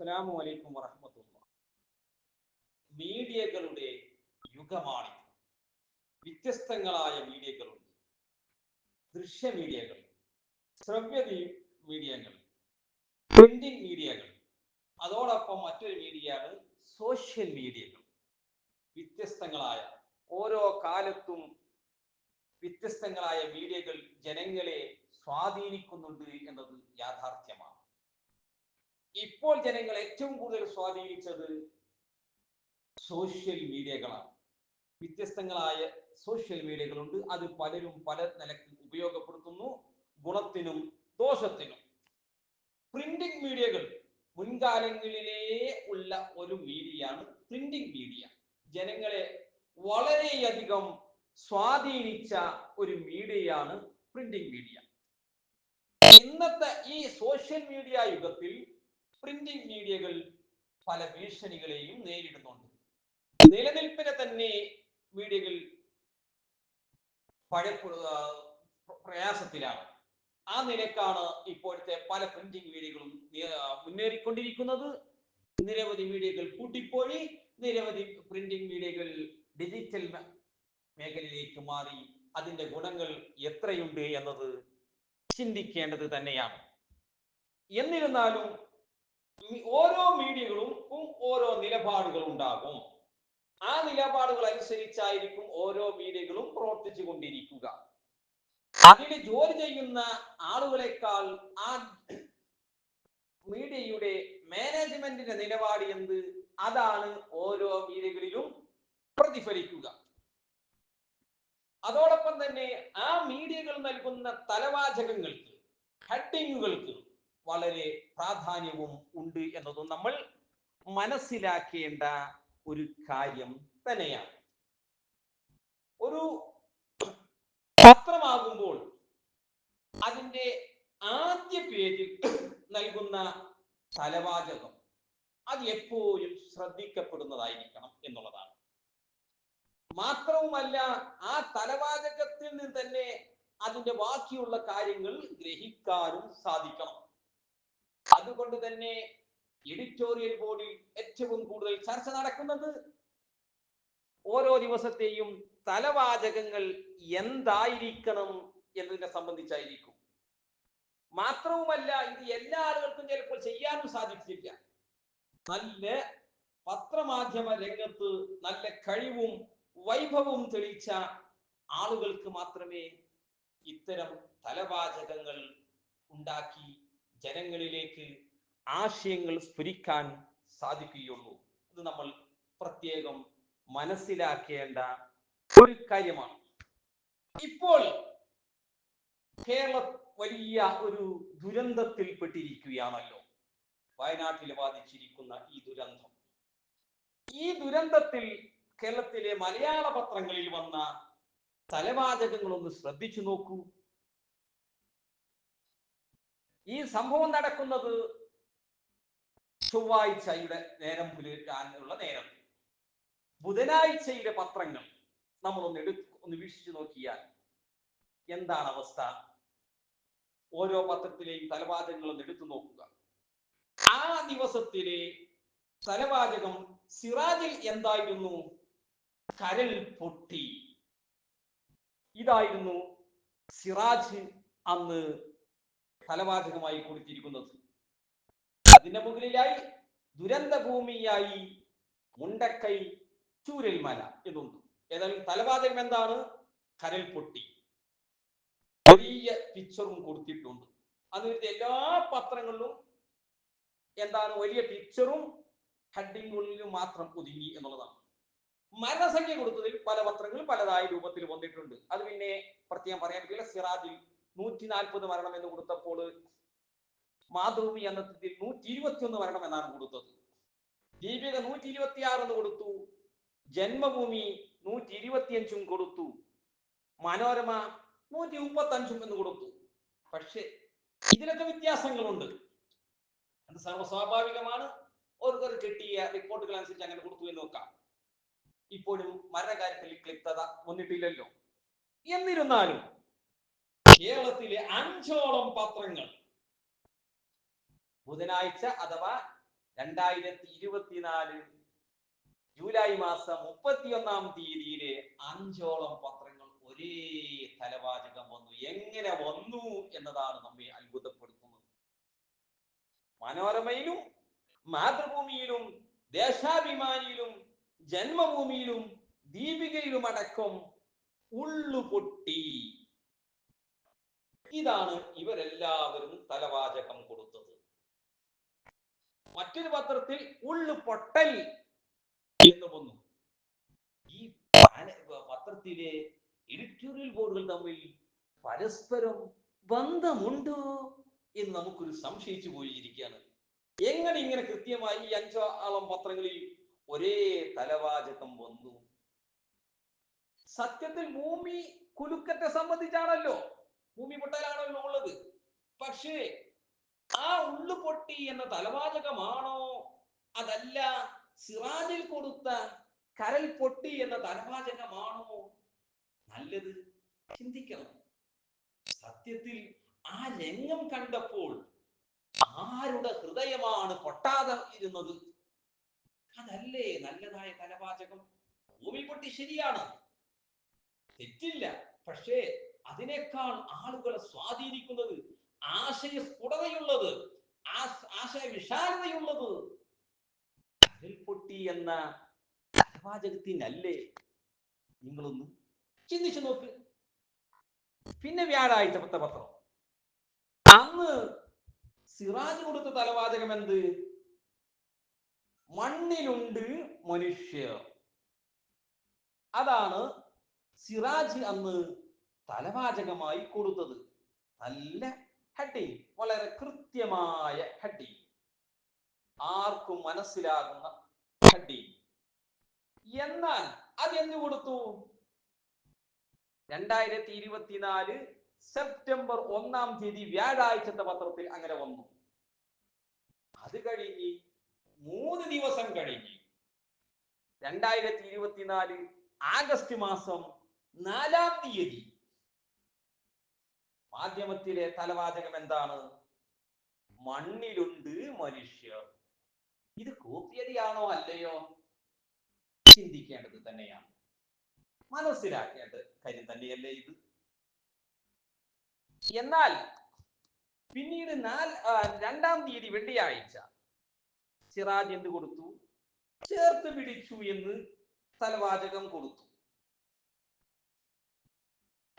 അസ്സലാമു അലൈക്കും വറഹ്മത്തുള്ളാഹി മീഡിയകളുടെ യുഗമാണ്. വ്യത്യസ്തങ്ങളായ മീഡിയകളുണ്ട്. ദൃശ്യ മീഡിയകൾ ശ്രവ്യ മീഡിയകൾ പ്രിന്റിംഗ് മീഡിയകൾ അതോടൊപ്പം മറ്റൊരു മീഡിയയാണ് സോഷ്യൽ മീഡിയകൾ. വ്യത്യസ്തങ്ങളായ ഓരോ കാലത്തും വ്യത്യസ്തങ്ങളായ മീഡിയകൾ ജനങ്ങളെ സ്വാധീനിക്കുന്നുണ്ട് എന്നത് യാഥാർത്ഥ്യമാണ്. ഇപ്പോൾ ജനങ്ങൾ ഏറ്റവും കൂടുതൽ സ്വാധീനിച്ചത് സോഷ്യൽ മീഡിയകളാണ് വ്യത്യസ്തങ്ങളായ സോഷ്യൽ മീഡിയകളുണ്ട് അത് പലരും പല നിലയ്ക്ക് ഉപയോഗപ്പെടുത്തുന്നു. ഗുണത്തിനും ദോഷത്തിനും. പ്രിന്റിംഗ് മീഡിയകൾ മുൻകാലങ്ങളിലേ ഉള്ള ഒരു മീഡിയയാണ് പ്രിന്റിംഗ് മീഡിയ ജനങ്ങളെ വളരെയധികം സ്വാധീനിച്ച ഒരു മീഡിയയാണ് പ്രിന്റിംഗ് മീഡിയ ഇന്നത്തെ ഈ സോഷ്യൽ മീഡിയ യുഗത്തിൽ പ്രിന്റിംഗ് മീഡിയകൾ പല ഭീഷണികളെയും നേരിടുന്നുണ്ട്. നിലനിൽപ്പിനെ തന്നെ മീഡിയകൾ പഴയ പ്രയാസത്തിലാണ്. ആ നിലക്കാണ് ഇപ്പോഴത്തെ പല പ്രിന്റിംഗ് മീഡിയകളും മുന്നേറിക്കൊണ്ടിരിക്കുന്നത്. നിരവധി മീഡിയകൾ കൂട്ടിപ്പോയി. നിരവധി പ്രിന്റിംഗ് മീഡിയകൾ ഡിജിറ്റൽ മേഖലയിലേക്ക് മാറി. അതിന്റെ ഗുണങ്ങൾ എത്രയുണ്ട് എന്നത് ചിന്തിക്കേണ്ടത് തന്നെയാണ്. എന്നിരുന്നാലും ഓരോ മീഡിയകൾക്കും ഓരോ നിലപാടുകൾ ഉണ്ടാകും. ആ നിലപാടുകൾ അനുസരിച്ചായിരിക്കും ഓരോ മീഡിയകളും പ്രവർത്തിച്ചു കൊണ്ടിരിക്കുക. അതിൽ ജോലി ചെയ്യുന്ന ആളുകളെക്കാൾ ആ മീഡിയയുടെ മാനേജ്മെന്റിന്റെ നിലപാട് എന്ത്? അതാണ് ഓരോ മീഡിയകളിലും പ്രതിഫലിക്കുക. അതോടൊപ്പം തന്നെ ആ മീഡിയകൾ നൽകുന്ന തലവാചകങ്ങൾക്ക് ഹെഡിങ്ങുകൾക്ക് വളരെ പ്രാധാന്യവും ഉണ്ട് എന്നതും നമ്മൾ മനസ്സിലാക്കേണ്ട ഒരു കാര്യം തന്നെയാണ്. ഒരു പത്രമാകുമ്പോൾ അതിന്റെ ആദ്യ പേജിൽ നൽകുന്ന തലവാചകം അത് എപ്പോഴും ശ്രദ്ധിക്കപ്പെടുന്നതായിരിക്കണം എന്നുള്ളതാണ്. മാത്രവുമല്ല ആ തലവാചകത്തിൽ നിന്ന് തന്നെ അതിന്റെ ബാക്കിയുള്ള കാര്യങ്ങൾ ഗ്രഹിക്കാനും സാധിക്കണം. അതുകൊണ്ട് തന്നെ എഡിറ്റോറിയൽ ബോർഡിൽ ഏറ്റവും കൂടുതൽ ചർച്ച നടക്കുന്നത് ഓരോ ദിവസത്തെയും തലവാചകങ്ങൾ എന്തായിരിക്കണം എന്നതിനെ സംബന്ധിച്ചായിരിക്കും. മാത്രവുമല്ല ഇത് എല്ലാ ആളുകൾക്കും ചിലപ്പോൾ ചെയ്യാനും സാധിക്കില്ല നല്ല പത്രമാധ്യമ രംഗത്ത് നല്ല കഴിവും വൈഭവവും തെളിയിച്ച ആളുകൾക്ക് മാത്രമേ ഇത്തരം തലവാചകങ്ങൾ ഉണ്ടാക്കി ജനങ്ങളിലേക്ക് ആശയങ്ങൾ സ്ഫുരിക്കാൻ സാധിക്കുകയുള്ളൂ. അത് നമ്മൾ പ്രത്യേകം മനസ്സിലാക്കേണ്ട ഒരു കാര്യമാണ്. ഇപ്പോൾ കേരളം വലിയ ഒരു ദുരന്തത്തിൽ പെട്ടിരിക്കുകയാണല്ലോ വയനാട്ടിൽ ബാധിച്ചിരിക്കുന്ന ഈ ദുരന്തം. ഈ ദുരന്തത്തിൽ കേരളത്തിലെ മലയാള പത്രങ്ങളിൽ വന്ന തലവാചകങ്ങളൊന്ന് ശ്രദ്ധിച്ചു നോക്കൂ. ഈ സംഭവം നടക്കുന്നത് ചൊവ്വാഴ്ചയുടെ നേരം പുലരാനുള്ള നേരം. ബുധനാഴ്ചയുടെ പത്രങ്ങൾ നമ്മൾ ഒന്ന് ഒന്ന് വീക്ഷിച്ചു നോക്കിയാൽ എന്താണ് അവസ്ഥ? ഓരോ പത്രത്തിലെയും തലവാചകങ്ങൾ ഒന്ന് എടുത്തു നോക്കുക. ആ ദിവസത്തിലെ തലവാചകം സിറാജിൽ എന്തായിരുന്നു? കരൽ പൊട്ടി. ഇതായിരുന്നു സിറാജ് അന്ന് തലവാചകമായി കൊടുത്തിരിക്കുന്നത്. അതിന്റെ മുകളിലായി ദുരന്ത ഭൂമിയായി മുണ്ടക്കൈ ചൂരൽമല എന്നുണ്ട്. ഏതായാലും തലവാചകം എന്താണ്? കരൽ പൊട്ടി. വലിയ പിക്ചറും കൊടുത്തിട്ടുണ്ട്. അത് എല്ലാ പത്രങ്ങളിലും എന്താണ്? വലിയ പിക്ചറും ഹെഡിങ്ങുകളിലും മാത്രം ഒതുങ്ങി എന്നുള്ളതാണ്. മരണസംഖ്യ കൊടുത്തതിൽ പല പത്രങ്ങളും പലതായ രൂപത്തിൽ വന്നിട്ടുണ്ട്. അത് പിന്നെ പ്രത്യേകം പറയാൻ പറ്റില്ല. സിറാജിൽ നൂറ്റി നാൽപ്പത് മരണം എന്ന് കൊടുത്തപ്പോൾ മാതൃഭൂമി എന്ന എന്നത്തിൽ നൂറ്റി ഇരുപത്തിയൊന്ന് മരണം എന്നാണ് കൊടുത്തത്. ദീപിക നൂറ്റി ഇരുപത്തി എന്ന് കൊടുത്തു. ജന്മഭൂമി നൂറ്റി ഇരുപത്തിയഞ്ചും കൊടുത്തു. മനോരമ നൂറ്റി മുപ്പത്തി അഞ്ചും എന്ന് കൊടുത്തു. പക്ഷേ ഇതിലൊക്കെ വ്യത്യാസങ്ങളുണ്ട്. അത് സർവസ്വാഭാവികമാണ് ഓരോരുത്തർ കിട്ടിയ റിപ്പോർട്ടുകൾ അനുസരിച്ച് അങ്ങനെ കൊടുത്തു എന്ന് നോക്കാം. ഇപ്പോഴും മരണകാര്യത്തിൽ ക്ലിപ്തത വന്നിട്ടില്ലല്ലോ. എന്നിരുന്നാലും കേരളത്തിലെ അഞ്ചോളം പത്രങ്ങൾ. ബുധനാഴ്ച അഥവാ രണ്ടായിരത്തി ഇരുപത്തിനാല് ജൂലൈ മാസം മുപ്പത്തിയൊന്നാം തീയതിയിലെ അഞ്ചോളം പത്രങ്ങൾ ഒരേ തലവാചകം വന്നു. എങ്ങനെ വന്നു എന്നതാണ് നമ്മെ അത്ഭുതപ്പെടുത്തുന്നത്. മനോരമയിലും മാതൃഭൂമിയിലും ദേശാഭിമാനിയിലും ജന്മഭൂമിയിലും ദീപികയിലും അടക്കം ഉള്ളുപൊട്ടി ഇതാണ് ഇവരെല്ലാവരും തലവാചകം കൊടുത്തത്. മറ്റൊരു പത്രത്തിൽ ഉള്ളു പൊട്ടൽ എന്ന് വന്നു. ഈ പത്രത്തിലെ എഡിറ്റോറിയൽ ബോർഡുകൾ തമ്മിൽ പരസ്പരം ബന്ധമുണ്ടോ എന്ന് നമുക്കൊരു സംശയിച്ചു പോയിരിക്കുകയാണ്. എങ്ങനെ ഇങ്ങനെ കൃത്യമായി ഈ അഞ്ചോളം പത്രങ്ങളിൽ ഒരേ തലവാചകം വന്നു? സത്യത്തിൽ ഭൂമി കുലുക്കത്തെ സംബന്ധിച്ചാണല്ലോ. ഭൂമി പൊട്ടലാണല്ലോ പക്ഷേ ആ ഉള്ളു പൊട്ടി എന്ന തലവാചകമാണോ? അതല്ല സിറാജിൽ കൊടുത്ത കരൽ പൊട്ടി എന്ന തലവാചകമാണോ? നല്ലത് ചിന്തിക്കണം. സത്യത്തിൽ ആ രംഗം കണ്ടപ്പോൾ ആരുടെ ഹൃദയമാണ് പൊട്ടാതെ ഇരുന്നത്? അതല്ലേ നല്ലതായ തലവാചകം? ഭൂമി പൊട്ടി ശരിയാണ്. തെറ്റില്ല. പക്ഷേ അതിനേക്കാൾ ആളുകളെ സ്വാധീനിക്കുന്നത് ആശയ സ്ഫുടതയുള്ളത് ആശയ വിശാലതയുള്ളത് കരൽ പൊട്ടി എന്ന തലവാചകത്തിനല്ലേ നിങ്ങളൊന്ന് ചിന്തിച്ചു നോക്ക്. പിന്നെ വ്യാഴാഴ്ച പത്ത പത്രം അന്ന് സിറാജ് കൊടുത്ത തലവാചകം എന്ത്? മണ്ണിലുണ്ട് മനുഷ്യർ. അതാണ് സിറാജ് അന്ന് തലവാചകമായി കൊടുത്തത്. നല്ല ഹെഡിങ് വളരെ കൃത്യമായ ഹെഡിങ് ആർക്കും മനസ്സിലാകുന്ന ഹെഡിങ് എന്നാൽ അതെന്ത് കൊടുത്തു? രണ്ടായിരത്തി ഇരുപത്തിനാല് സെപ്റ്റംബർ ഒന്നാം തീയതി വ്യാഴാഴ്ചത്തെ പത്രത്തിൽ അങ്ങനെ വന്നു. അത് കഴിഞ്ഞ് മൂന്ന് ദിവസം കഴിഞ്ഞ് രണ്ടായിരത്തി ഇരുപത്തിനാല് ആഗസ്റ്റ് മാസം നാലാം തീയതി മാധ്യമത്തിലെ തലവാചകം എന്താണ്? മണ്ണിലുണ്ട് മനുഷ്യർ. ഇത് കോപ്പിയടിയാണോ അല്ലയോ? ചിന്തിക്കേണ്ടത് തന്നെയാണ്. മനസ്സിലാക്കേണ്ട കാര്യം തന്നെയല്ലേ ഇത്. എന്നാൽ പിന്നീട് ആ, രണ്ടാം തീയതി വെള്ളിയാഴ്ച സിറാജ് എന്ത് കൊടുത്തു? ചേർത്ത് പിടിച്ചു എന്ന് തലവാചകം കൊടുത്തു.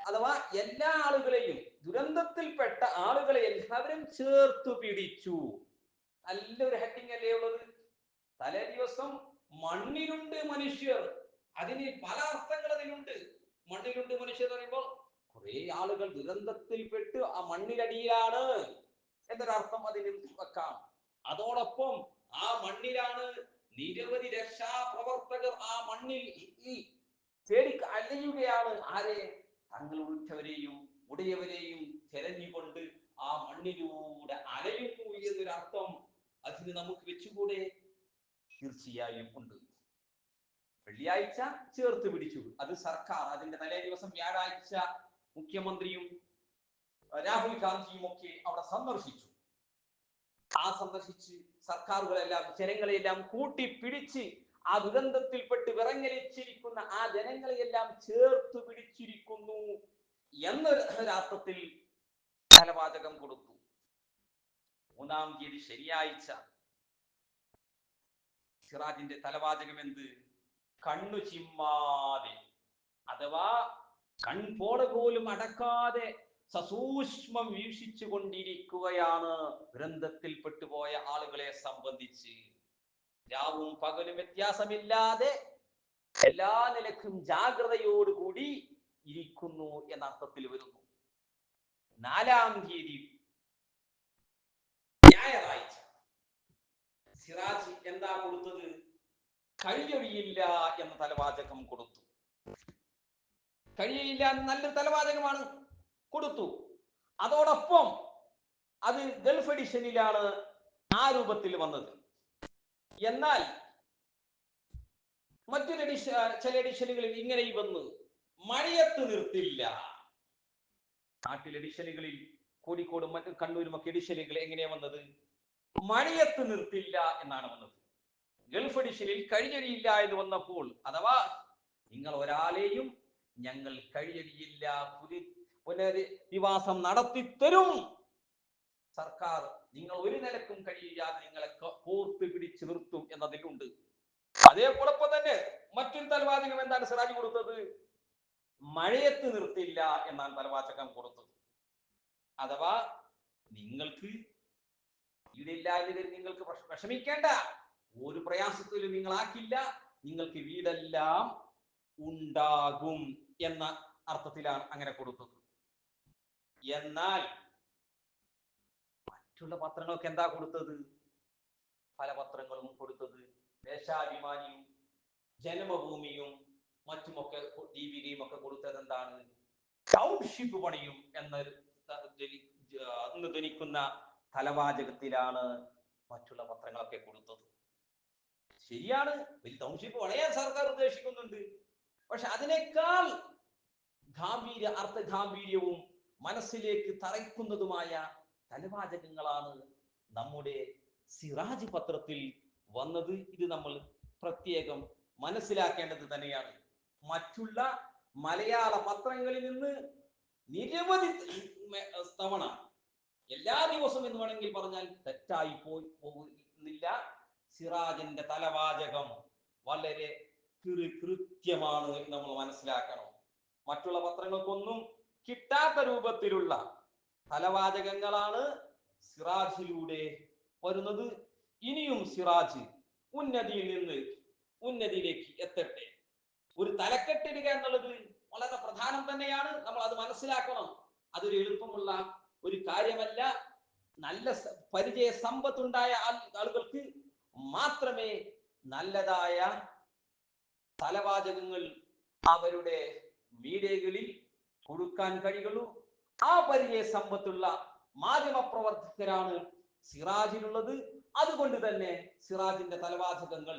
അഥവാ എല്ലാ ആളുകളെയും ദുരന്തത്തിൽപ്പെട്ട ആളുകളെ എല്ലാവരും ചേർത്തു പിടിച്ചു. നല്ലൊരു ഹെഡിങ് അല്ലേ ഉള്ളത്? തലേ ദിവസം മണ്ണിലുണ്ട് മനുഷ്യർ. അതിന് പല അർത്ഥങ്ങൾ അതിനുണ്ട് മണ്ണിലുണ്ട് മനുഷ്യർ എന്ന് പറയുമ്പോൾ കുറെ ആളുകൾ ദുരന്തത്തിൽപ്പെട്ട് ആ മണ്ണിലടിയിലാണ് എന്നൊരർത്ഥം അതിന് വെക്കാം. അതോടൊപ്പം ആ മണ്ണിലാണ് നിരവധി രക്ഷാപ്രവർത്തകർ ആ മണ്ണിൽ ഈ അലയുകയാണ്. ആരെ? തങ്ങൾ ഉറ്റവരെയും ഉടയവരെയും തെരഞ്ഞുകൊണ്ട് ആ മണ്ണിലൂടെ അലയുന്നു എന്നൊരർത്ഥം അതിന് നമുക്ക് വെച്ചുകൂടെ? തീർച്ചയായും ഉണ്ട്. വെള്ളിയാഴ്ച ചേർത്ത് പിടിച്ചു. അത് സർക്കാർ അതിന്റെ തലേ ദിവസം വ്യാഴാഴ്ച മുഖ്യമന്ത്രിയും രാഹുൽ ഗാന്ധിയും ഒക്കെ അവിടെ സന്ദർശിച്ചു. ആ സന്ദർശിച്ച് സർക്കാരുകളെല്ലാം ജനങ്ങളെല്ലാം കൂട്ടി പിടിച്ച് ആ ദുരന്തത്തിൽപ്പെട്ട് വിറങ്ങലിച്ചിരിക്കുന്ന ആ ജനങ്ങളെയെല്ലാം ചേർത്ത് പിടിച്ചിരിക്കുന്നു. എന്നൊരു അർത്ഥത്തിൽ തലവാചകം കൊടുത്തു. മൂന്നാം തീയതി ശനിയാഴ്ച സിറാജിന്റെ തലവാചകം എന്ത്? കണ്ണു ചിമ്മാതെ അഥവാ കൺപോട പോലും അടക്കാതെ സസൂക്ഷ്മം വീക്ഷിച്ചു കൊണ്ടിരിക്കുകയാണ് ഗ്രന്ഥത്തിൽ പെട്ടുപോയ ആളുകളെ സംബന്ധിച്ച്. രാവും പകലും വ്യത്യാസമില്ലാതെ എല്ലാ നിലക്കും ജാഗ്രതയോടുകൂടി ഇരിക്കുന്നു എന്ന അർത്ഥത്തിൽ വരുന്നു. നാലാം തീയതി ഞായറാഴ്ച. സിറാജ് എന്താ കൊടുത്തത്? കഴിയൊഴിയില്ല എന്ന തലവാചകം കൊടുത്തു. കഴിയയില്ല നല്ലൊരു തലവാചകമാണ്. കൊടുത്തു. അതോടൊപ്പം അത് ഗൾഫ് എഡിഷനിലാണ് ആ രൂപത്തിൽ വന്നത്. എന്നാൽ മറ്റൊരു എഡിഷ ചില എഡിഷനുകളിൽ ഇങ്ങനെയും വന്നു. മഴയത്ത് നിർത്തില്ല. നാട്ടിൽ എഡിഷനുകളിൽ കോഴിക്കോടും മറ്റും കണ്ണൂരും ഒക്കെ എഡിഷനുകൾ എങ്ങനെയാ വന്നത്? മഴയത്ത് നിർത്തില്ല എന്നാണ് വന്നത്. ഗൾഫ് എഡിഷനിൽ കഴിയഴിയില്ല എന്ന് വന്നപ്പോൾ അഥവാ നിങ്ങൾ ഒരാളെയും ഞങ്ങൾ കഴിയഴിയില്ല പുരി പുനരധിവാസം നടത്തിത്തരും സർക്കാർ നിങ്ങൾ ഒരു നിലക്കും കഴിയാതെ നിങ്ങളെ കോർത്ത് പിടിച്ചു നിർത്തും എന്നതിലുണ്ട്. അതേപോലൊപ്പം തന്നെ മറ്റൊരു തലവാചകം എന്താണ് സിറാജ് കൊടുത്തത് മഴയത്ത് നിർത്തില്ല എന്നാണ് തലവാചകം കൊടുത്തത്. അഥവാ നിങ്ങൾക്ക് വീടില്ല നിങ്ങൾക്ക് വിഷമിക്കേണ്ട. ഒരു പ്രയാസത്തിലും നിങ്ങളാക്കില്ല നിങ്ങൾക്ക് വീടെല്ലാം ഉണ്ടാകും എന്ന അർത്ഥത്തിലാണ് അങ്ങനെ കൊടുത്തത്. എന്നാൽ മറ്റുള്ള പത്രങ്ങൾക്ക് എന്താ കൊടുത്തത്? പല പത്രങ്ങളും കൊടുത്തത്. ദേശാഭിമാനിയും ജന്മഭൂമിയും മറ്റുമൊക്കെ ദീപികയും ഒക്കെ കൊടുത്തത് എന്താണ് ടൗൺഷിപ്പ് പണിയും എന്ന ത- ധ്വനി- ജ- എന്ന് ധനിക്കുന്ന തലവാചകത്തിലാണ് മറ്റുള്ള പത്രങ്ങളൊക്കെ കൊടുത്തത്. ശരിയാണ്. വലിയ ടൗൺഷിപ്പ് പണിയാൻ സർക്കാർ ഉദ്ദേശിക്കുന്നുണ്ട്. പക്ഷെ അതിനേക്കാൾ ഗാംഭീര്യ അർത്ഥ ഗാംഭീര്യവും മനസ്സിലേക്ക് തറയ്ക്കുന്നതുമായ തലവാചകങ്ങളാണ് നമ്മുടെ സിറാജ് പത്രത്തിൽ വന്നത്. ഇത് നമ്മൾ പ്രത്യേകം മനസ്സിലാക്കേണ്ടത് തന്നെയാണ്. മറ്റുള്ള മലയാള പത്രങ്ങളിൽ നിന്ന് നിരവധി തവണ എല്ലാ ദിവസവും എന്ന് വേണമെങ്കിൽ പറഞ്ഞാൽ തെറ്റായി പോയി പോകുന്നില്ല. സിറാജിന്റെ തലവാചകം വളരെ കൃത്യമാണ് നമ്മൾ മനസ്സിലാക്കണം. മറ്റുള്ള പത്രങ്ങൾക്കൊന്നും കിട്ടാത്ത രൂപത്തിലുള്ള തലവാചകങ്ങളാണ് സിറാജിലൂടെ വരുന്നത്. ഇനിയും സിറാജ് ഉന്നതിയിൽ നിന്ന് ഉന്നതിയിലേക്ക് എത്തട്ടെ. ഒരു തലക്കെട്ടിടുക എന്നുള്ളത് വളരെ പ്രധാനം തന്നെയാണ്. നമ്മൾ അത് മനസ്സിലാക്കണം. അതൊരു എളുപ്പമുള്ള ഒരു കാര്യമല്ല. നല്ല പരിചയ സമ്പത്തുണ്ടായ ആളുകൾക്ക് മാത്രമേ നല്ലതായ തലവാചകങ്ങൾ അവരുടെ മീഡിയകളിൽ കൊടുക്കാൻ കഴിയുള്ളൂ. ആ പരിചയ സമ്പത്തുള്ള മാധ്യമ പ്രവർത്തകരാണ് സിറാജിലുള്ളത്. അതുകൊണ്ട് തന്നെ സിറാജിന്റെ തലവാചകങ്ങൾ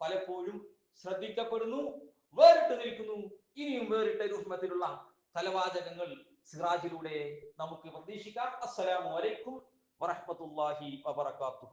പലപ്പോഴും ശ്രദ്ധിക്കപ്പെടുന്നു. വേറിട്ട് നിൽക്കുന്നു ഇനിയും വേറിട്ട രൂപത്തിലുള്ള തലവാചകങ്ങൾ സിറാജിലൂടെ നമുക്ക് പ്രതീക്ഷിക്കാം. അസ്സലാമു അലൈക്കും വറഹ്മത്തുള്ളാഹി വബറകാതുഹു.